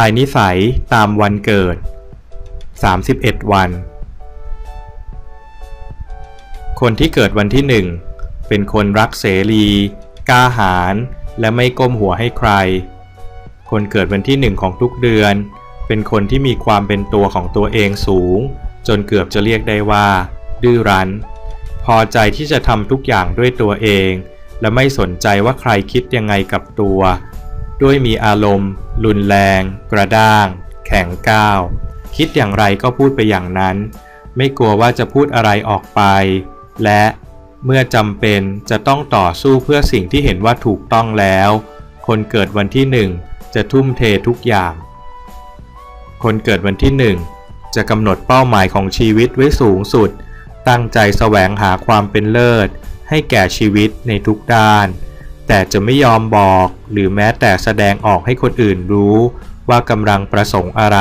ทายนิสัยตามวันเกิด 31 วัน คนที่เกิดวันที่หนึ่งเป็นคนรักเสรีกล้าหาญและไม่ก้มหัวให้ใคร คนเกิดวันที่หนึ่งของทุกเดือน เป็นคนที่มีความเป็นตัวของตัวเองสูง จนเกือบจะเรียกได้ว่า ดื้อรั้น พอใจที่จะทำทุกอย่างด้วยตัวเอง และไม่สนใจว่าใครคิดยังไงกับตัว ด้วยมีอารมณ์ รุนแรง กระด้าง แข็งก้าว คิดอย่างไรก็พูดไปอย่างนั้น ไม่กลัวว่าจะพูดอะไรออกไป และเมื่อจำเป็นจะต้องต่อสู้เพื่อสิ่งที่เห็นว่าถูกต้องแล้ว คนเกิดวันที่หนึ่งจะทุ่มเททุกอย่าง คนเกิดวันที่หนึ่งจะกำหนดเป้าหมายของชีวิตไว้สูงสุด ตั้งใจแสวงหาความเป็นเลิศ ให้แก่ชีวิตในทุกด้าน แต่จะไม่ยอมบอกหรือแม้แต่แสดงออกให้คนอื่นรู้ว่ากำลังประสงค์อะไร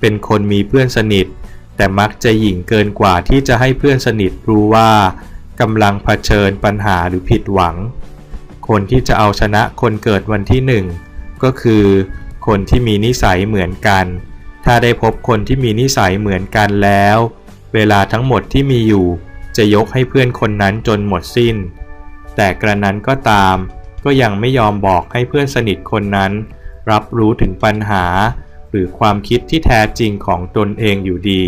เป็นคนมีเพื่อนสนิท แต่มักจะหยิ่งเกินกว่าที่จะให้เพื่อนสนิทรู้ว่ากำลังเผชิญปัญหาหรือผิดหวัง คนที่จะเอาชนะคนเกิดวันที่หนึ่งก็คือ คนที่มีนิสัยเหมือนกัน ถ้าได้พบคนที่มีนิสัยเหมือนกันแล้ว เวลาทั้งหมดที่มีอยู่ จะยกให้เพื่อนคนนั้นจนหมดสิ้น แต่กระนั้นก็ตาม ก็ยังไม่ยอมบอกให้เพื่อนสนิทคนนั้น รับรู้ถึงปัญหา หรือความคิดที่แท้จริงของตนเองอยู่ดี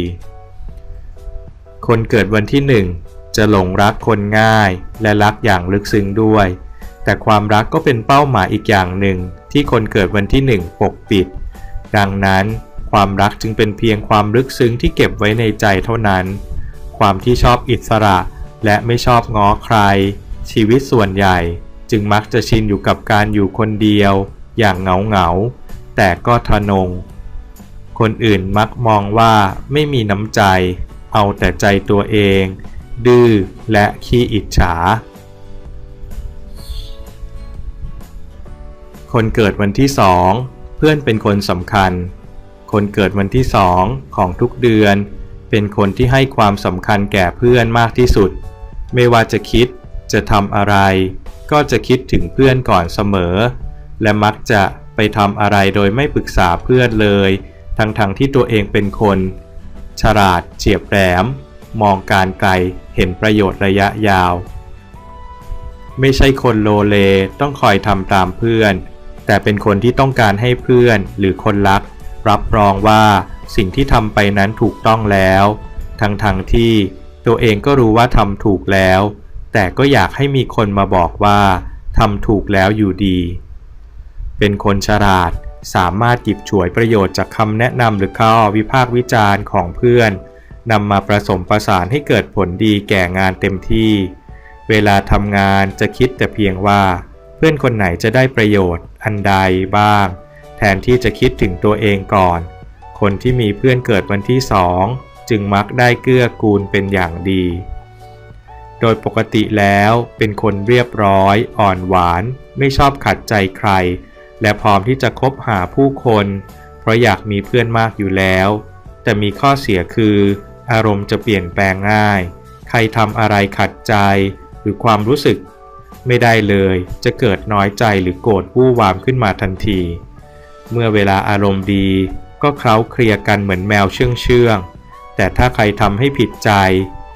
คนเกิดวันที่หนึ่งจะหลงรักคนง่ายและรักอย่างลึกซึ้งด้วย แต่ความรักก็เป็นเป้าหมายอีกอย่างหนึ่ง ที่คนเกิดวันที่หนึ่งปกปิด ดังนั้นความรักจึงเป็นเพียงความลึกซึ้งที่เก็บไว้ในใจเท่านั้น ความที่ชอบอิสระและไม่ชอบง้อใคร ชีวิตส่วนใหญ่จึงมักจะชินอยู่กับการอยู่คนเดียว อย่างเหงาเหงาแต่ก็ทะนง คนอื่นมักมองว่าไม่มีน้ำใจ เอาแต่ใจตัวเอง ดื้อและขี้อิจฉา คนเกิดวันที่สองเพื่อนเป็นคนสำคัญ คนเกิดวันที่สองของทุกเดือน เป็นคนที่ให้ความสำคัญแก่เพื่อนมากที่สุด ไม่ว่าจะคิด จะทำอะไร ก็จะคิดถึงเพื่อนก่อนเสมอ และมักจะไปทำอะไรโดยไม่ปรึกษาเพื่อนเลย ทั้งๆทที่ตัวเองเป็นคน ฉลาดเฉียบแหลม มองการไกลเห็นประโยชน์ระยะยาว ไม่ใช่คนโลเลต้องคอยทำตามเพื่อน แต่เป็นคนที่ต้องการให้เพื่อนหรือคนรัก รับรองว่าสิ่งที่ทำไปนั้นถูกต้องแล้ว ทั้งๆทที่ตัวเองก็รู้ว่าทำถูกแล้ว แต่ก็อยากให้มีคนมาบอกว่าทำถูกแล้วอยู่ดี เป็นคนฉลาดสามารถหยิบฉวยประโยชน์จากคำแนะนำหรือข้อวิพากษ์วิจารณ์ของเพื่อนนำมาผสมประสานให้เกิดผลดีแก่งานเต็มที่ เวลาทำงานจะคิดแต่เพียงว่า เพื่อนคนไหนจะได้ประโยชน์อันใดบ้าง แทนที่จะคิดถึงตัวเองก่อน คนที่มีเพื่อนเกิดวันที่สองจึงมักได้เกื้อกูลเป็นอย่างดี โดยปกติแล้วเป็นคนเรียบร้อย อ่อนหวาน ไม่ชอบขัดใจใคร และพร้อมที่จะคบหาผู้คน เพราะอยากมีเพื่อนมากอยู่แล้ว แต่มีข้อเสียคือ อารมณ์จะเปลี่ยนแปลงง่าย ใครทำอะไรขัดใจ หรือความรู้สึก ไม่ได้เลยจะเกิดน้อยใจหรือโกรธวู่วามขึ้นมาทันที เมื่อเวลาอารมณ์ดี ก็เคล้าเคลียกันเหมือนแมวเชื่องเชื่องแต่ถ้าใครทำให้ผิดใจ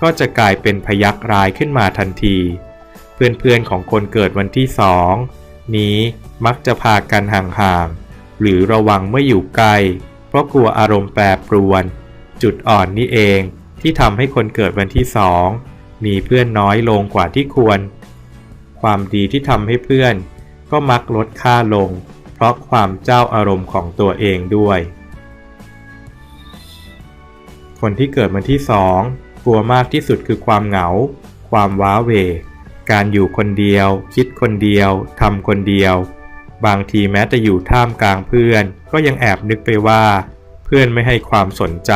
ก็จะกลายเป็นพยักร้ายขึ้นมาทันที เพื่อนๆของคนเกิดวันที่สองนี้มักจะพากันห่างๆหรือระวังเมื่ออยู่ใกล้เพราะกลัวอารมณ์แปรปรวน จุดอ่อนนี่เองที่ทำให้คนเกิดวันที่สองมีเพื่อนน้อยลงกว่าที่ควร ความดีที่ทำให้เพื่อน ก็มักลดค่าลง เพราะความเจ้าอารมณ์ของตัวเองด้วย คนที่เกิดวันที่สอง กลัวมากที่สุดคือความเหงา ความว้าเหวการอยู่คนเดียว คิดคนเดียวทำคนเดียว บางทีแม้จะอยู่ท่ามกลางเพื่อน ก็ยังแอบนึกไปว่า เพื่อนไม่ให้ความสนใจ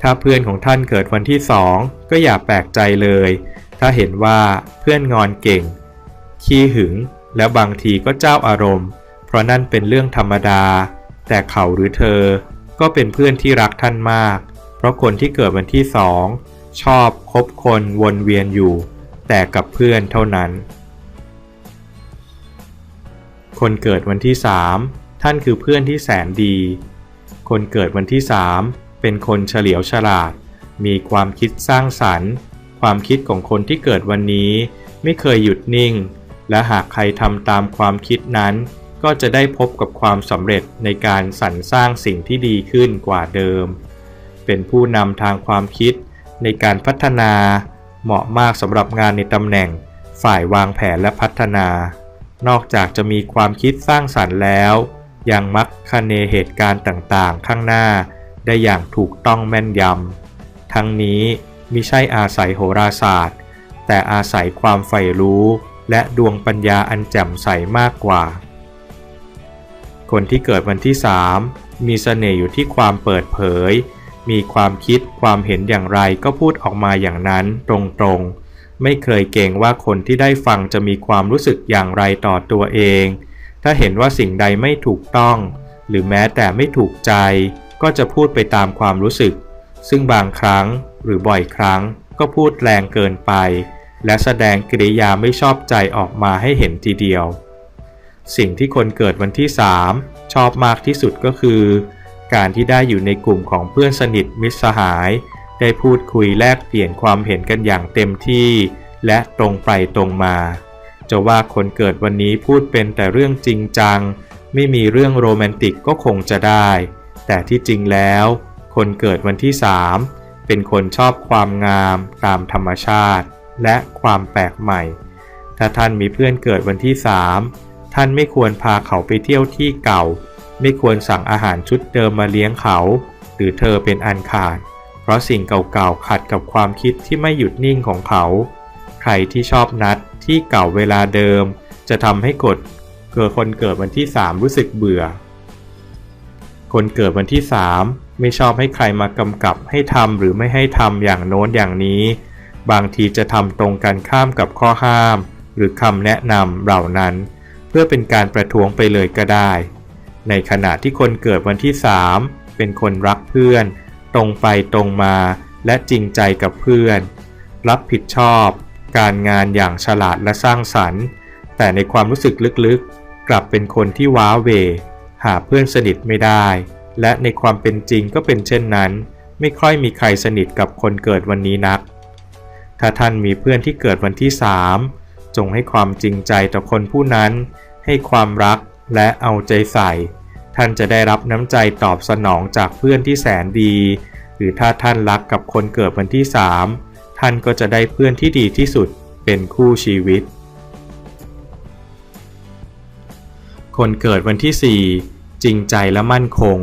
ถ้าเพื่อนของท่านเกิดวันที่สองก็อย่าแปลกใจเลย ถ้าเห็นว่าเพื่อนงอนเก่ง ขี้หึง แล้วบางทีก็เจ้าอารมณ์ เพราะนั่นเป็นเรื่องธรรมดา แต่เขาหรือเธอ ก็เป็นเพื่อนที่รักท่านมาก เพราะคนที่เกิดวันที่สองชอบคบคนวนเวียนอยู่ แต่กับเพื่อนเท่านั้น คนเกิดวันที่สามท่านคือเพื่อนที่แสนดี คนเกิดวันที่สามเป็นคนเฉลียวฉลาด มีความคิดสร้างสรรค์ ความคิดของคนที่เกิดวันนี้ไม่เคยหยุดนิ่ง และหากใครทำตามความคิดนั้น ก็จะได้พบกับความสำเร็จในการสรรสร้างสิ่งที่ดีขึ้นกว่าเดิม เป็นผู้นำทางความคิดในการพัฒนาเหมาะมากสำหรับงานในตำแหน่ง ฝ่ายวางแผนและพัฒนา นอกจากจะมีความคิดสร้างสรรค์แล้ว ยังมักคะเนเหตุการณ์ต่างๆ ข้างหน้า ได้อย่างถูกต้องแม่นยำ ทั้งนี้มิใช่อาศัยโหราศาสตร์ แต่อาศัยความใฝ่รู้ และดวงปัญญาอันแจ่มใสมากกว่า คนที่เกิดวันที่ 3 มีเสน่ห์อยู่ที่ความเปิดเผย มีความคิดความเห็นอย่างไรก็พูดออกมาอย่างนั้นตรงๆ ไม่เคยเกรงว่าคนที่ได้ฟังจะมีความรู้สึกอย่างไรต่อตัวเอง ถ้าเห็นว่าสิ่งใดไม่ถูกต้อง หรือแม้แต่ไม่ถูกใจ ก็จะพูดไปตามความรู้สึก ซึ่งบางครั้งหรือบ่อยครั้งก็พูดแรงเกินไป และแสดงกิริยาไม่ชอบใจออกมาให้เห็นทีเดียว สิ่งที่คนเกิดวันที่ 3 ชอบมากที่สุดก็คือ การที่ได้อยู่ในกลุ่มของเพื่อนสนิทมิตรสหาย ได้พูดคุยแลกเปลี่ยนความเห็นกันอย่างเต็มที่ และตรงไปตรงมา จะว่าคนเกิดวันนี้พูดเป็นแต่เรื่องจริงจัง ไม่มีเรื่องโรแมนติกก็คงจะได้ แต่ที่จริงแล้ว คนเกิดวันที่ 3 เป็นคนชอบความงามตามธรรมชาติ และความแปลกใหม่ ถ้าท่านมีเพื่อนเกิดวันที่ 3 ท่านไม่ควรพาเขาไปเที่ยวที่เก่า ไม่ควรสั่งอาหารชุดเดิมมาเลี้ยงเขา หรือเธอเป็นอันขาด เพราะสิ่งเก่าๆขัดกับความคิดที่ไม่หยุดนิ่งของเขา ใครที่ชอบนัดที่เก่าเวลาเดิม จะทำให้กดเกิดคนเกิดวันที่ 3 รู้สึกเบื่อ คนเกิดวันที่ 3 ไม่ชอบให้ใครมากำกับให้ทำหรือไม่ให้ทำอย่างโน้นอย่างนี้ บางทีจะทำตรงกันข้ามกับข้อห้าม หรือคำแนะนำเหล่านั้น พื่อเป็นการประท้วงไปเลยก็ได้ ในขณะที่คนเกิดวันที่ 3 เป็นคนรักเพื่อน ตรงไปตรงมาและจริงใจกับเพื่อน รับผิดชอบ การงานอย่างฉลาดและสร้างสรรค์ แต่ในความรู้สึกลึกๆ กลับเป็นคนที่ว้าเว หาเพื่อนสนิทไม่ได้ และในความเป็นจริงก็เป็นเช่นนั้น ไม่ค่อยมีใครสนิทกับคนเกิดวันนี้นัก ถ้าท่านมีเพื่อนที่เกิดวันที่3 จงให้ความจริงใจต่อคนผู้นั้น ให้ความรักและเอาใจใส่ ท่านจะได้รับน้ำใจตอบสนองจากเพื่อนที่แสนดี หรือถ้าท่านรักกับคนเกิดวันที่3ท่านก็จะได้เพื่อนที่ดีที่สุดเป็นคู่ชีวิต คนเกิดวันที่ 4 จริงใจและมั่นคง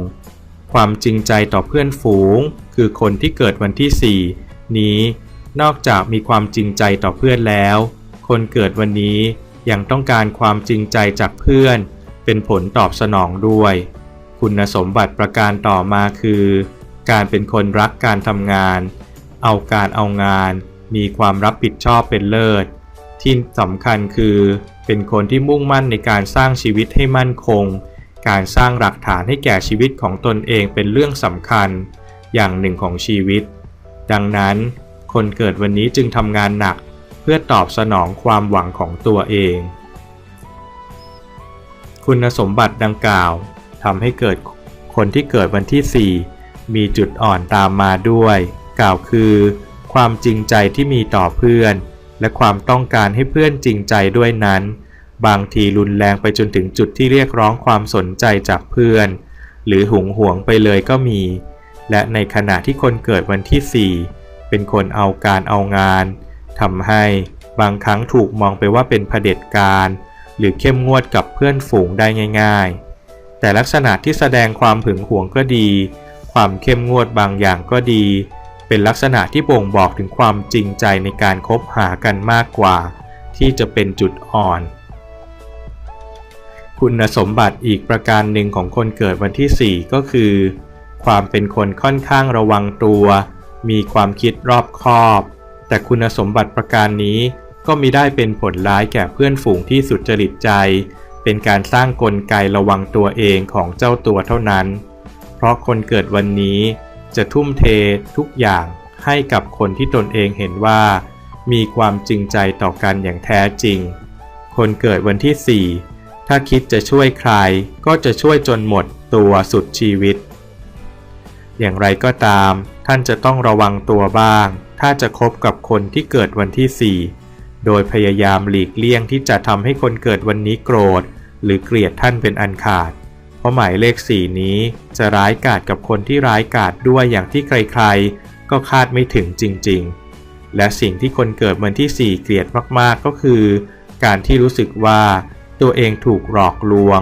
ความจริงใจต่อเพื่อนฝูง คือคนที่เกิดวันที่ 4 นี้นอกจากมีความจริงใจต่อเพื่อนแล้ว คนเกิดวันนี้ยังต้องการความจริงใจจากเพื่อน เป็นผลตอบสนองด้วย คุณสมบัติประการต่อมาคือ การเป็นคนรักการทำงาน เอาการเอางาน มีความรับผิดชอบเป็นเลิศ ที่สำคัญคือ เป็นคนที่มุ่งมั่นในการสร้างชีวิตให้มั่นคง การสร้างหลักฐานให้แก่ชีวิตของตนเองเป็นเรื่องสำคัญ อย่างหนึ่งของชีวิต ดังนั้น คนเกิดวันนี้จึงทำงานหนัก เพื่อตอบสนองความหวังของตัวเอง คุณสมบัติดังกล่าวทำให้เกิดคนที่เกิดวันที่ 4 มีจุดอ่อนตามมาด้วย กล่าวคือ ความจริงใจที่มีต่อเพื่อน และความต้องการให้เพื่อนจริงใจด้วยนั้น บางทีรุนแรงไปจนถึงจุดที่เรียกร้องความสนใจจากเพื่อน หรือหุงหวงไปเลยก็มี และในขณะที่คนเกิดวันที่ 4 เป็นคนเอาการเอางาน ทำให้บางครั้งถูกมองไปว่าเป็นเผด็จการ หรือเข้มงวดกับเพื่อนฝูงได้ง่าย ๆ แต่ลักษณะที่แสดงความหึงหวงก็ดี ความเข้มงวดบางอย่างก็ดี เป็นลักษณะที่บ่งบอกถึงความจริงใจในการคบหากันมากกว่า ที่จะเป็นจุดอ่อน คุณสมบัติอีกประการหนึ่งของคนเกิดวันที่ 4 ก็คือ ความเป็นคนค่อนข้างระวังตัว มีความคิดรอบคอบ แต่คุณสมบัติประการนี้ก็มีได้เป็นผลร้ายแก่เพื่อนฝูงที่สุดจริตใจ เป็นการสร้างกลไกระวังตัวเองของเจ้าตัวเท่านั้น เพราะคนเกิดวันนี้จะทุ่มเททุกอย่างให้กับคนที่ตนเองเห็นว่า มีความจริงใจต่อกันอย่างแท้จริง คนเกิดวันที่ 4 ถ้าคิดจะช่วยใคร ก็จะช่วยจนหมดตัวสุดชีวิต อย่างไรก็ตาม ท่านจะต้องระวังตัวบ้าง ถ้าจะคบกับคนที่เกิดวันที่ 4 โดยพยายามหลีกเลี่ยงที่จะทำให้คนเกิดวันนี้โกรธ หรือเกลียดท่านเป็นอันขาด เพราะหมายเลขสีนี้จะร้ายกาจกับคนที่ร้ายกาจด้วยอย่างที่ใครๆ ก็คาดไม่ถึงจริง ๆ และสิ่งที่คนเกิดวันที่ 4 เกลียดมากๆ ก็คือ การที่รู้สึกว่าตัวเองถูกหลอกลวง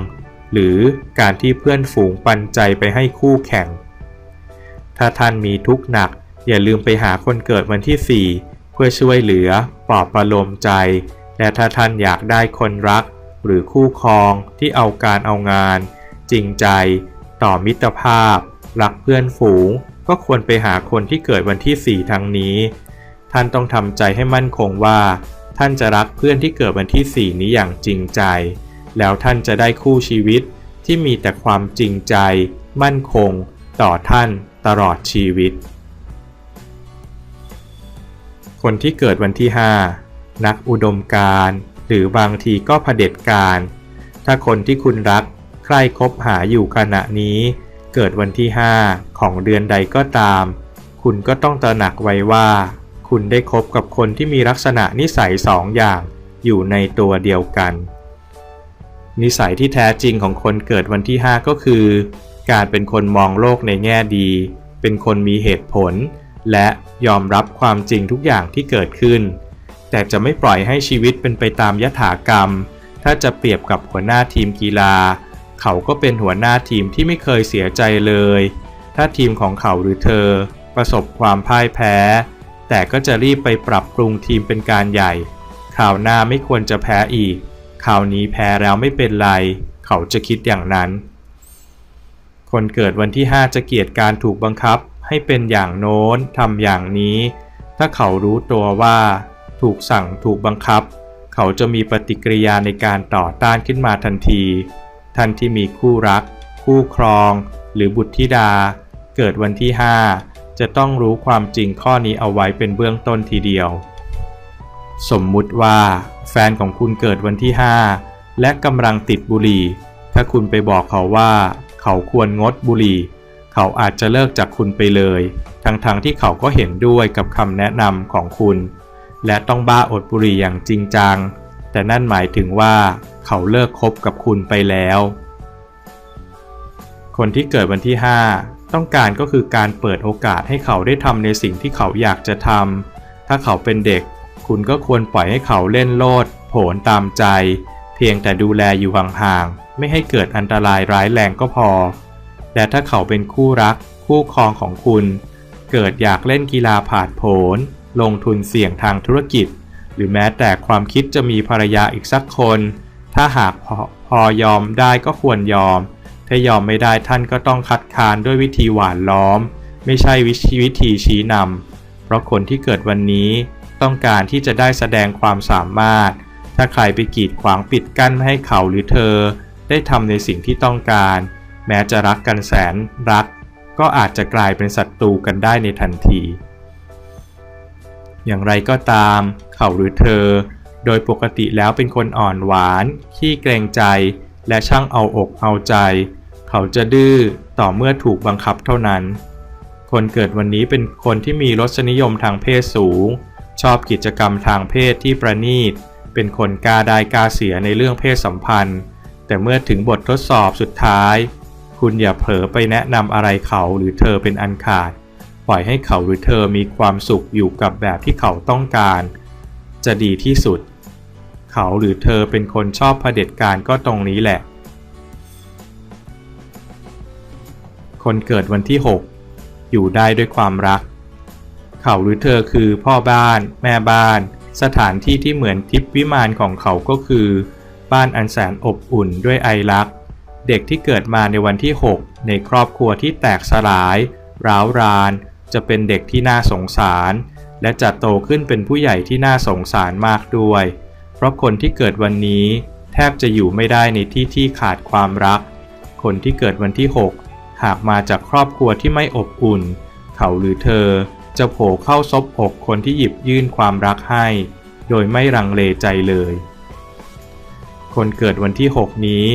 หรือการที่เพื่อนฝูงปันใจไปให้คู่แข่ง ถ้าท่านมีทุกข์หนัก อย่าลืมไปหาคนเกิดวันที่ 4 เพื่อช่วยเหลือ ปลอบประโลมใจ และถ้าท่านอยากได้คนรัก หรือคู่ครองที่เอาการเอางาน จริงใจ ต่อมิตรภาพ รักเพื่อนฝูง ก็ควรไปหาคนที่เกิดวันที่ 4 ทั้งนี้ ท่านต้องทำใจให้มั่นคงว่า ท่านจะรักเพื่อนที่เกิดวันที่ 4 นี้อย่างจริงใจ แล้วท่านจะได้คู่ชีวิตที่มีแต่ความจริงใจ มั่นคง ต่อท่านตลอดชีวิต คนที่เกิดวันที่ 5 นักอุดมการหรือบางทีก็เผด็จการ ถ้าคนที่คุณรักใคร่คบหาอยู่ขณะนี้ เกิดวันที่ 5 ของเดือนใดก็ตาม คุณก็ต้องตระหนักไว้ว่า คุณได้คบกับคนที่มีลักษณะนิสัยสองอย่างอยู่ในตัวเดียวกัน นิสัยที่แท้จริงของคนเกิดวันที่ 5 ก็คือ การเป็นคนมองโลกในแง่ดี เป็นคนมีเหตุผล และ ยอมรับความจริงทุกอย่างที่เกิดขึ้น แต่จะไม่ปล่อยให้ชีวิตเป็นไปตามยถากรรม ถ้าจะเปรียบกับหัวหน้าทีมกีฬา เขาก็เป็นหัวหน้าทีมที่ไม่เคยเสียใจเลย ถ้าทีมของเขาหรือเธอ ประสบความพ่ายแพ้ แต่ก็จะรีบไปปรับปรุงทีมเป็นการใหญ่ข่าวหน้าไม่ควรจะแพ้อีกข่าวนี้แพ้แล้วไม่เป็นไร เขาจะคิดอย่างนั้น คนเกิดวันที่ 5 จะเกียดการถูกบังคับ ให้เป็นอย่างโน้นทำอย่างนี้ ถ้าเขารู้ตัวว่า ถูกสั่งถูกบังคับ เขาจะมีปฏิกิริยาในการต่อต้านขึ้นมาทันทีทันที่มีคู่รัก คู่ครอง หรือบุตรธิดา เกิดวันที่ 5 จะต้องรู้ความจริงข้อนี้เอาไว้เป็นเบื้องต้นทีเดียว สมมุติว่า แฟนของคุณเกิดวันที่ 5 และกำลังติดบุหรี่ ถ้าคุณไปบอกเขาว่า เขาควรงดบุหรี่ เขาอาจจะเลิกจากคุณไปเลย ทั้งๆทที่เขาก็เห็นด้วยกับคำแนะนำของคุณ และต้องบ้าอดบุหรี่อย่างจริงจัง แต่นั่นหมายถึงว่า เขาเลิกคบกับคุณไปแล้ว คนที่เกิดวันที่ 5 ต้องการก็คือการเปิดโอกาสให้เขาได้ทำในสิ่งที่เขาอยากจะทำ ถ้าเขาเป็นเด็ก คุณก็ควรปล่อยให้เขาเล่นโลด โผนตามใจ เพียงแต่ดูแลอยู่ห่างๆ ไม่ให้เกิดอันตรายร้ายแรงก็พอ แต่ถ้าเขาเป็นคู่รัก คู่ครองของคุณ เกิดอยากเล่นกีฬาผาดโผน ลงทุนเสี่ยงทางธุรกิจ หรือแม้แต่ความคิดจะมีภรรยาอีกสักคน ถ้าหากพอพอยอมได้ก็ควรยอม ถ้ายอมไม่ได้ท่านก็ต้องคัดค้านด้วยวิธีหวานล้อม ไม่ใช่วิธีวิธีชี้นำเพราะคนที่เกิดวันนี้ต้องการที่จะได้แสดงความสามารถ ถ้าใครไปกีดขวางปิดกั้นไม่ให้เขาหรือเธอ ได้ทำในสิ่งที่ต้องการ แม้จะรักกันแสนรัก ก็อาจจะกลายเป็นศัตรูกันได้ในทันที อย่างไรก็ตาม เขาหรือเธอ โดยปกติแล้วเป็นคนอ่อนหวาน ขี้เกรงใจ และช่างเอาอกเอาใจ เขาจะดื้อต่อเมื่อถูกบังคับเท่านั้น คนเกิดวันนี้เป็นคนที่มีรสนิยมทางเพศสูง ชอบกิจกรรมทางเพศที่ประณีต เป็นคนกล้าได้กล้าเสียในเรื่องเพศสัมพันธ์ แต่เมื่อถึงบททดสอบสุดท้าย คุณอย่าเผลอไปแนะนำอะไรเขาหรือเธอเป็นอันขาด ปล่อยให้เขาหรือเธอมีความสุขอยู่กับแบบที่เขาต้องการ จะดีที่สุด เขาหรือเธอเป็นคนชอบเผด็จการก็ตรงนี้แหละ คนเกิดวันที่ 6 อยู่ได้ด้วยความรัก เขาหรือเธอคือพ่อบ้าน แม่บ้าน สถานที่ที่เหมือนทิพวิมานของเขาก็คือ บ้านอันแสนอบอุ่นด้วยไอรัก เด็กที่เกิดมาในวันที่ 6 ในครอบครัวที่แตกสลาย ร้าวราน จะเป็นเด็กที่น่าสงสาร และจะโตขึ้นเป็นผู้ใหญ่ที่น่าสงสารมากด้วย เพราะคนที่เกิดวันนี้ แทบจะอยู่ไม่ได้ในที่ที่ขาดความรัก คนที่เกิดวันที่ 6 หากมาจากครอบครัวที่ไม่อบอุ่น เขาหรือเธอ จะโผล่เข้าซบอกคนที่หยิบยื่นความรักให้ โดยไม่รังเลใจเลย คนเกิดวันที่ 6 นี้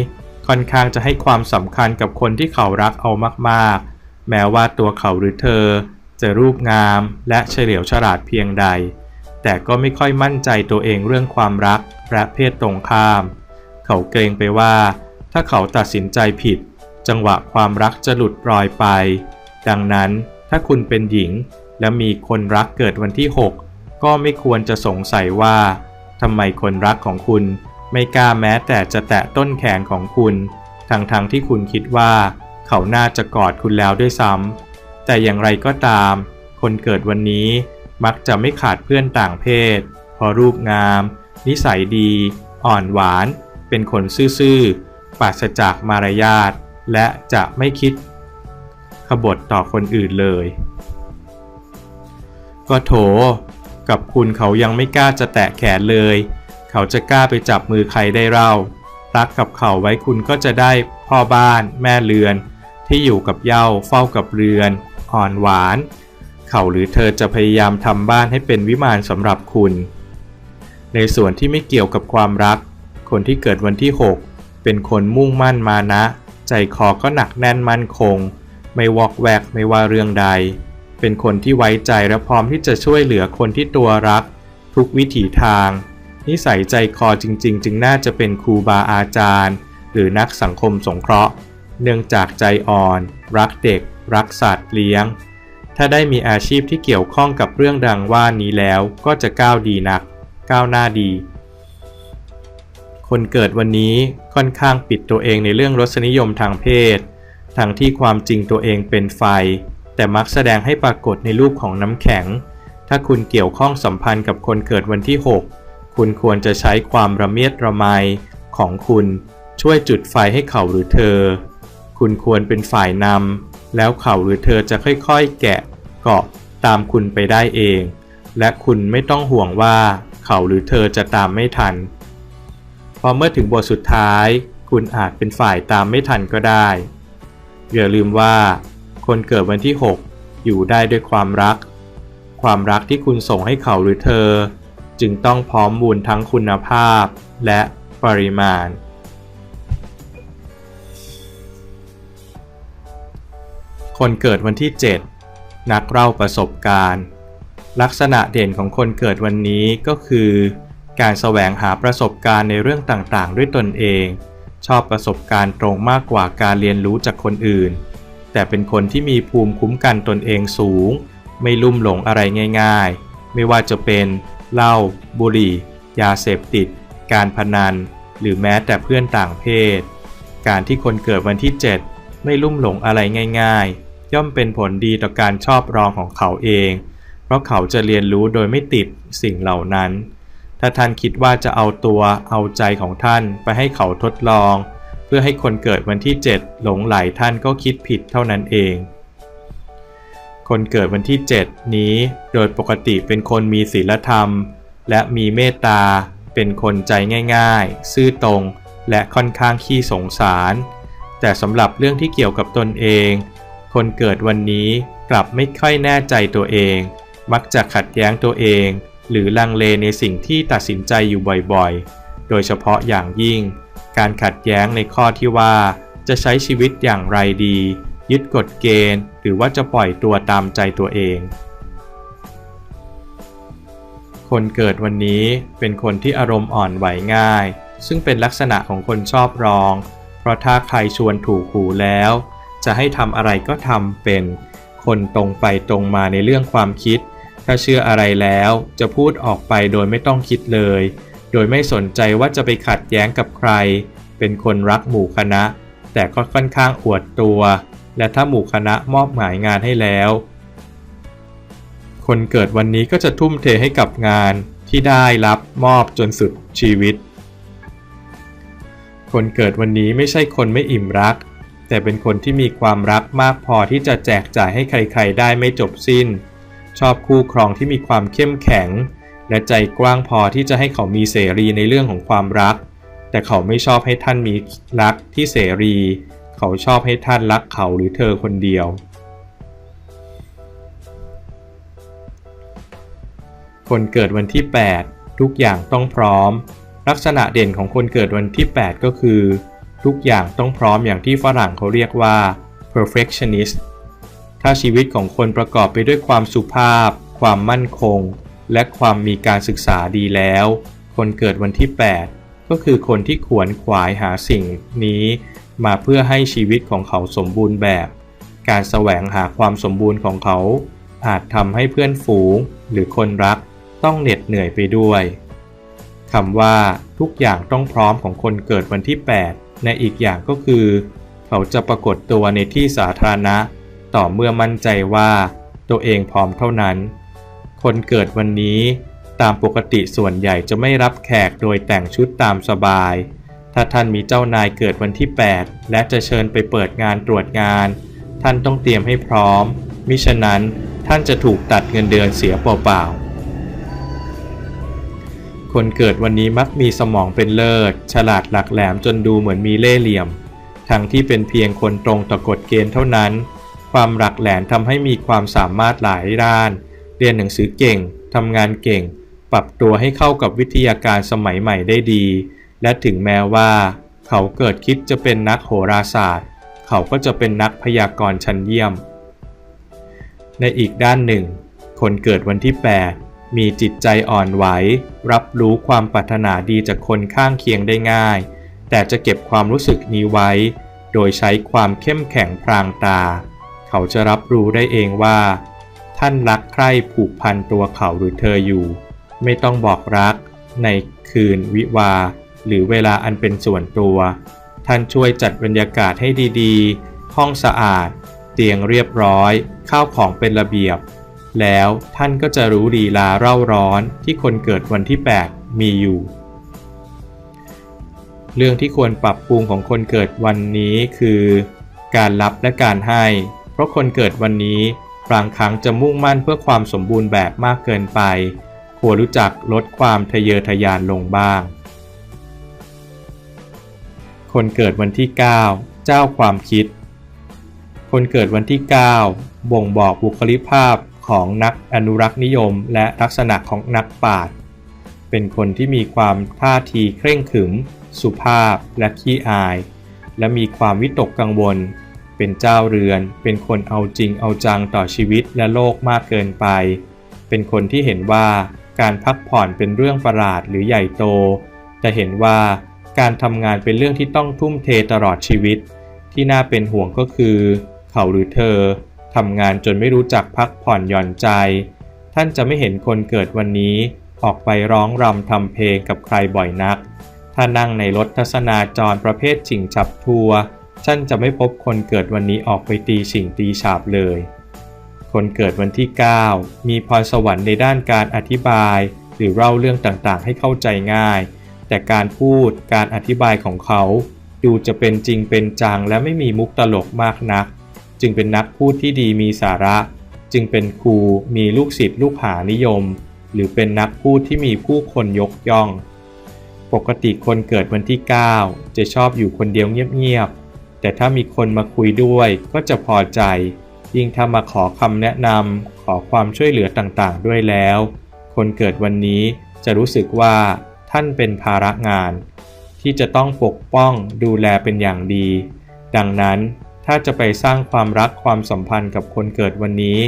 ค่อนข้างจะให้ความสำคัญกับคนที่เขารักเอามากๆ แม้ว่าตัวเขาหรือเธอ จะรูปงามและเฉลียวฉลาดเพียงใด แต่ก็ไม่ค่อยมั่นใจตัวเองเรื่องความรักและเพศตรงข้าม เขาเกรงไปว่า ถ้าเขาตัดสินใจผิด จังหวะความรักจะหลุดรอยไป ดังนั้นถ้าคุณเป็นหญิง และมีคนรักเกิดวันที่ 6 ก็ไม่ควรจะสงสัยว่าทำไมคนรักของคุณ ไม่กล้าแม้แต่จะแตะต้นแขนของคุณ ทั้งๆทที่คุณคิดว่า เขาน่าจะกอดคุณแล้วด้วยซ้ำแต่อย่างไรก็ตาม คนเกิดวันนี้มักจะไม่ขาดเพื่อนต่างเพศเพราะรูปงาม นิสัยดี อ่อนหวาน เป็นคนซื่อๆปราศจากมารยาท และจะไม่คิด ขบฏต่อคนอื่นเลย ก็โถ กับคุณเขายังไม่กล้าจะแตะแขนเลย เขาจะกล้าไปจับมือใครได้เล่ารักกับเขาไว้คุณก็จะได้พ่อบ้าน แม่เรือน ที่อยู่กับเย้าเฝ้ากับเรือน อ่อนหวาน เขาหรือเธอจะพยายามทำบ้านให้เป็นวิมานสำหรับคุณ ในส่วนที่ไม่เกี่ยวกับความรัก คนที่เกิดวันที่ 6 เป็นคนมุ่งมั่นมานะ ใจคอก็หนักแน่นมั่นคง ไม่วอกแวกไม่ว่าเรื่องใด เป็นคนที่ไว้ใจและพร้อมที่จะช่วยเหลือคนที่ตัวรัก ทุกวิถีทาง นิสัยใจคอจริง ๆ จึงน่าจะเป็นครูบาอาจารย์ หรือนักสังคมสงเคราะห์ เนื่องจากใจอ่อน รักเด็ก รักสัตว์เลี้ยง ถ้าได้มีอาชีพที่เกี่ยวข้องกับเรื่องดังว่านี้แล้วก็จะก้าวดีนัก ก้าวหน้าดี คนเกิดวันนี้ค่อนข้างปิดตัวเองในเรื่องรสนิยมทางเพศ ทั้งที่ความจริงตัวเองเป็นไฟ แต่มักแสดงให้ปรากฏในรูปของน้ำแข็ง ถ้าคุณเกี่ยวข้องสัมพันธ์กับคนเกิดวันที่ 6 คุณควรจะใช้ความระเมียดระไมของคุณช่วยจุดไฟให้เขาหรือเธอ คุณควรเป็นฝ่ายนำแล้วเขาหรือเธอจะค่อยๆ แกะเกาะตามคุณไปได้เอง และคุณไม่ต้องห่วงว่าเขาหรือเธอจะตามไม่ทัน พอเมื่อถึงบทสุดท้าย คุณอาจเป็นฝ่ายตามไม่ทันก็ได้ อย่าลืมว่า คนเกิดวันที่ 6 อยู่ได้ด้วยความรัก ความรักที่คุณส่งให้เขาหรือเธอ จึงต้องพร้อมมูลทั้งคุณภาพและปริมาณ คนเกิดวันที่ 7 นักเล่าประสบการณ์ ลักษณะเด่นของคนเกิดวันนี้ก็คือ การแสวงหาประสบการณ์ในเรื่องต่างๆ ด้วยตนเอง ชอบประสบการณ์ตรงมากกว่าการเรียนรู้จากคนอื่น แต่เป็นคนที่มีภูมิคุ้มกันตนเองสูง ไม่ลุ่มหลงอะไรง่าย ๆ ไม่ว่าจะเป็น เหล้าบุหรี่ ยาเสพติด การพนัน หรือแม้แต่เพื่อนต่างเพศ การที่คนเกิดวันที่ 7 ไม่ลุ่มหลงอะไรง่าย ๆ ย่อมเป็นผลดีต่อการชอบรองของเขาเอง เพราะเขาจะเรียนรู้โดยไม่ติดสิ่งเหล่านั้น ถ้าท่านคิดว่าจะเอาตัวเอาใจของท่านไปให้เขาทดลอง เพื่อให้คนเกิดวันที่ 7 หลงไหลท่านก็คิดผิดเท่านั้นเอง คนเกิดวันที่ 7 นี้โดยปกติเป็นคนมีศีลธรรม และมีเมตตา เป็นคนใจง่ายๆ ซื่อตรง และค่อนข้างขี้สงสาร แต่สำหรับเรื่องที่เกี่ยวกับตนเอง คนเกิดวันนี้กลับไม่ค่อยแน่ใจตัวเอง มักจะขัดแย้งตัวเอง หรือลังเลในสิ่งที่ตัดสินใจอยู่บ่อยๆ โดยเฉพาะอย่างยิ่ง การขัดแย้งในข้อที่ว่า จะใช้ชีวิตอย่างไรดี ยึดกฎเกณฑ์ หรือว่าจะปล่อยตัวตามใจตัวเอง คนเกิดวันนี้เป็นคนที่อารมณ์อ่อนไหวง่าย ซึ่งเป็นลักษณะของคนชอบรอง เพราะถ้าใครชวนถูกหูแล้ว จะให้ทำอะไรก็ทำเป็น คนตรงไปตรงมาในเรื่องความคิด ถ้าเชื่ออะไรแล้วจะพูดออกไปโดยไม่ต้องคิดเลย โดยไม่สนใจว่าจะไปขัดแย้งกับใคร เป็นคนรักหมู่คณะแต่ก็ค่อนข้างอวดตัว และถ้าหมู่คณะมอบหมายงานให้แล้ว คนเกิดวันนี้ก็จะทุ่มเทให้กับงานที่ได้รับมอบจนสุดชีวิต คนเกิดวันนี้ไม่ใช่คนไม่อิ่มรัก แต่เป็นคนที่มีความรักมากพอที่จะแจกจ่ายให้ใครๆ ได้ไม่จบสิ้น ชอบคู่ครองที่มีความเข้มแข็ง และใจกว้างพอที่จะให้เขามีเสรีในเรื่องของความรัก แต่เขาไม่ชอบให้ท่านมีรักที่เสรี เขาชอบให้ท่านรักเขาหรือเธอคนเดียว คนเกิดวันที่ 8 ทุกอย่างต้องพร้อม ลักษณะเด่นของคนเกิดวันที่ 8 ก็คือ ทุกอย่างต้องพร้อมอย่างที่ฝรั่งเขาเรียกว่า perfectionist ถ้าชีวิตของคนประกอบไปด้วยความสุภาพ ความมั่นคง และความมีการศึกษาดีแล้ว คนเกิดวันที่ 8 ก็คือคนที่ขวนขวายหาสิ่งนี้ มาเพื่อให้ชีวิตของเขาสมบูรณ์แบบ การแสวงหาความสมบูรณ์ของเขา อาจทำให้เพื่อนฝูงหรือคนรักต้องเหน็ดเหนื่อยไปด้วยคำว่าทุกอย่างต้องพร้อมของคนเกิดวันที่ 8 ในอีกอย่างก็คือ เขาจะปรากฏตัวในที่สาธารณะ ต่อเมื่อมั่นใจว่า ตัวเองพร้อมเท่านั้น คนเกิดวันนี้ตามปกติส่วนใหญ่จะไม่รับแขกโดยแต่งชุดตามสบาย ถ้าท่านมีเจ้านายเกิดวันที่ 8 และจะเชิญไปเปิดงานตรวจงาน ท่านต้องเตรียมให้พร้อม มิฉะนั้นท่านจะถูกตัดเงินเดือนเสียเปล่าๆ คนเกิดวันนี้มักมีสมองเป็นเลิศ ฉลาดหลักแหลมจนดูเหมือนมีเล่ห์เหลี่ยม ทั้งที่เป็นเพียงคนตรงต่อกฎเกณฑ์เท่านั้น ความหลักแหลมทำให้มีความสามารถหลายด้าน เรียนหนังสือเก่งทำงานเก่ง ปรับตัวให้เข้ากับวิทยาการสมัยใหม่ได้ดี และถึงแม้ว่า เขาเกิดคิดจะเป็นนักโหราศาสตร์ เขาก็จะเป็นนักพยากรณ์ชั้นเยี่ยม ในอีกด้านหนึ่ง คนเกิดวันที่ 8 มีจิตใจอ่อนไหว รับรู้ความปรารถนาดีจากคนข้างเคียงได้ง่าย แต่จะเก็บความรู้สึกนี้ไว้ โดยใช้ความเข้มแข็งพรางตา เขาจะรับรู้ได้เองว่า ท่านรักใคร่ผูกพันตัวเขาหรือเธออยู่ ไม่ต้องบอกรักในคืนวิวา หรือเวลาอันเป็นส่วนตัว ท่านช่วยจัดบรรยากาศให้ดีๆ ห้องสะอาด เตียงเรียบร้อย ข้าวของเป็นระเบียบ แล้วท่านก็จะรู้ดีลาเร่าร้อนที่คนเกิดวันที่ 8 มีอยู่ เรื่องที่ควรปรับปรุงของคนเกิดวันนี้คือ การรับและการให้ เพราะคนเกิดวันนี้บางครั้งจะมุ่งมั่นเพื่อความสมบูรณ์แบบมากเกินไป ควรรู้จักลดความทะเยอทะยานลงบ้าง คนเกิดวันที่ 9 เจ้าความคิด คนเกิดวันที่ 9 บ่งบอกบุคลิกภาพของนักอนุรักษ์นิยม และลักษณะของนักปราชญ์เป็นคนที่มีความท่าทีเคร่งขรึม สุภาพและขี้อาย และมีความวิตกกังวล เป็นเจ้าเรือน เป็นคนเอาจริงเอาจังต่อชีวิตและโลกมากเกินไป เป็นคนที่เห็นว่าการพักผ่อนเป็นเรื่องประหลาดหรือใหญ่โต แต่เห็นว่า การทำงานเป็นเรื่องที่ต้องทุ่มเทตลอดชีวิต ที่น่าเป็นห่วงก็คือ เขาหรือเธอทำงานจนไม่รู้จักพักผ่อนหย่อนใจ ท่านจะไม่เห็นคนเกิดวันนี้ ออกไปร้องรำทำเพลงกับใครบ่อยนัก ถ้านั่งในรถทัศนาจรประเภทชิงฉับทัวร์ท่านจะไม่พบคนเกิดวันนี้ออกไปตีชิงตีฉาบเลย คนเกิดวันที่ 9 มีพรสวรรค์ในด้านการอธิบาย หรือเล่าเรื่องต่างๆ ให้เข้าใจง่าย แต่การพูดการอธิบายของเขาดูจะเป็นจริงเป็นจังและไม่มีมุกตลกมากนัก จึงเป็นนักพูดที่ดีมีสาระ จึงเป็นครูมีลูกศิษย์ลูกหานิยม หรือเป็นนักพูดที่มีผู้คนยกย่อง ปกติคนเกิดวันที่ 9 จะชอบอยู่คนเดียวเงียบๆ แต่ถ้ามีคนมาคุยด้วยก็จะพอใจ ยิ่งถ้ามาขอคำแนะนำขอความช่วยเหลือต่างๆ ด้วยแล้ว คนเกิดวันนี้จะรู้สึกว่า ท่านเป็นภาระงาน ที่จะต้องปกป้องดูแลเป็นอย่างดี ดังนั้นถ้าจะไปสร้างความรักความสัมพันธ์กับคนเกิดวันนี้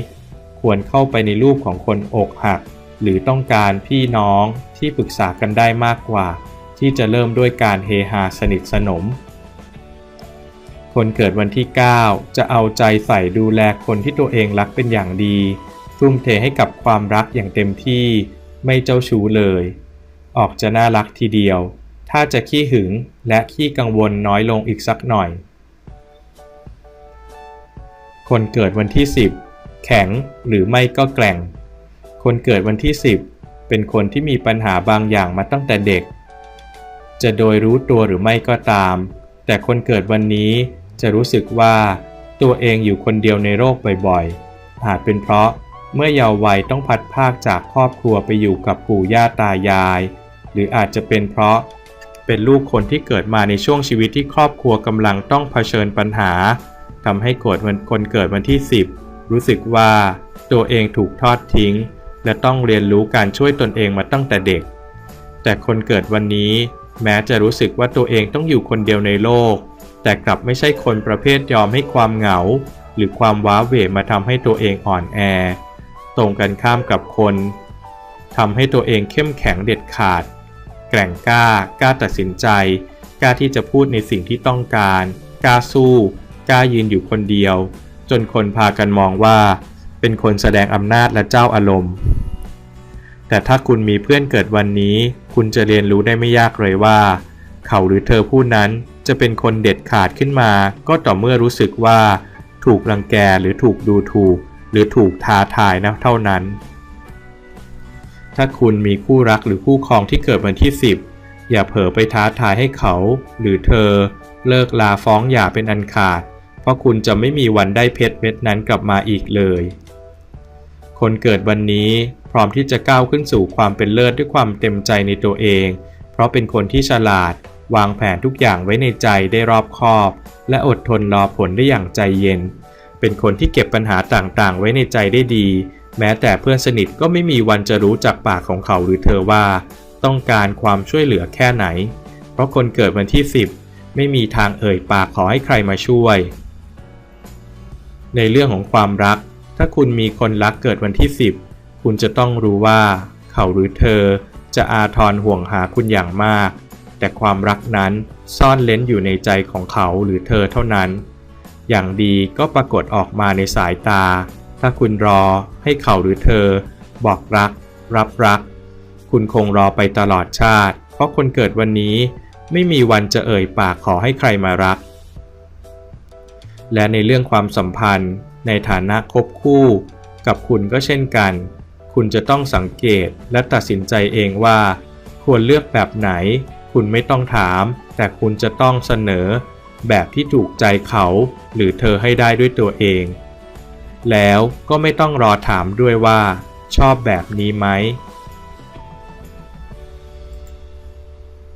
ควรเข้าไปในรูปของคนอกหัก หรือต้องการพี่น้องที่ปรึกษากันได้มากกว่า ที่จะเริ่มด้วยการเฮฮาสนิทสนม คนเกิดวันที่ 9 จะเอาใจใส่ดูแลคนที่ตัวเองรักเป็นอย่างดี ทุ่มเทให้กับความรักอย่างเต็มที่ ไม่เจ้าชู้เลย ออกจะน่ารักทีเดียว ถ้าจะขี้หึงและขี้กังวลน้อยลงอีกสักหน่อย คนเกิดวันที่ 10 แข็งหรือไม่ก็แกล่ง คนเกิดวันที่ 10 เป็นคนที่มีปัญหาบางอย่างมาตั้งแต่เด็ก จะโดยรู้ตัวหรือไม่ก็ตาม แต่คนเกิดวันนี้จะรู้สึกว่าตัวเองอยู่คนเดียวในโลกบ่อยๆ อาจเป็นเพราะเมื่อเยาว์วัยต้องพัดภาคจากครอบครัวไปอยู่กับปู่ย่าตายาย หรืออาจจะเป็นเพราะ เป็นลูกคนที่เกิดมาในช่วงชีวิตที่ครอบครัวกำลังต้องเผชิญปัญหาทำให้โกรธวันคนเกิดวันที่ 10 รู้สึกว่า ตัวเองถูกทอดทิ้ง และต้องเรียนรู้การช่วยตนเองมาตั้งแต่เด็ก แต่คนเกิดวันนี้ แม้จะรู้สึกว่าตัวเองต้องอยู่คนเดียวในโลก แต่กลับไม่ใช่คนประเภทยอมให้ความเหงา หรือความว้าเหวมาทำให้ตัวเองอ่อนแอ ตรงกันข้ามกับคนทำให้ตัวเองเข้มแข็งเด็ดขาด แกร่งกล้ากล้าตัดสินใจกล้าที่จะพูดในสิ่งที่ต้องการกล้าสู้กล้ายืนอยู่คนเดียว จนคนพากันมองว่า เป็นคนแสดงอำนาจและเจ้าอารมณ์ แต่ถ้าคุณมีเพื่อนเกิดวันนี้ คุณจะเรียนรู้ได้ไม่ยากเลยว่า เขาหรือเธอผู้นั้นจะเป็นคนเด็ดขาดขึ้นมา ก็ต่อเมื่อรู้สึกว่า ถูกรังแกหรือถูกดูถูก หรือถูกท้าทายนะเท่านั้น ถ้าคุณมีคู่รักหรือคู่ครองที่เกิดวันที่ 10 อย่าเผลอไปท้าทายให้เขา หรือเธอ เลิกลาฟ้องหย่าเป็นอันขาด เพราะคุณจะไม่มีวันได้เพชรเม็ดนั้นกลับมาอีกเลย คนเกิดวันนี้พร้อมที่จะก้าวขึ้นสู่ความเป็นเลิศด้วยความเต็มใจในตัวเอง เพราะเป็นคนที่ฉลาด วางแผนทุกอย่างไว้ในใจได้รอบคอบ และอดทนรอผลได้อย่างใจเย็น เป็นคนที่เก็บปัญหาต่างๆ ไว้ในใจได้ดี แม้แต่เพื่อนสนิทก็ไม่มีวันจะรู้จากปากของเขาหรือเธอว่า ต้องการความช่วยเหลือแค่ไหน เพราะคนเกิดวันที่ 10 ไม่มีทางเอ่ยปากขอให้ใครมาช่วย ในเรื่องของความรัก ถ้าคุณมีคนรักเกิดวันที่ 10 คุณจะต้องรู้ว่า เขาหรือเธอจะอาทรห่วงหาคุณอย่างมาก แต่ความรักนั้นซ่อนเล้นอยู่ในใจของเขาหรือเธอเท่านั้น อย่างดีก็ปรากฏออกมาในสายตา ถ้าคุณรอให้เขาหรือเธอ บอกรัก รับรัก คุณคงรอไปตลอดชาติ เพราะคนเกิดวันนี้ไม่มีวันจะเอ่ยปากขอให้ใครมารัก และในเรื่องความสัมพันธ์ ในฐานะคบคู่ กับคุณก็เช่นกัน คุณจะต้องสังเกตและตัดสินใจเองว่า ควรเลือกแบบไหน คุณไม่ต้องถาม แต่คุณจะต้องเสนอ แบบที่ถูกใจเขา หรือเธอให้ได้ด้วยตัวเอง แล้วก็ไม่ต้องรอถามด้วยว่า ชอบแบบนี้ไหม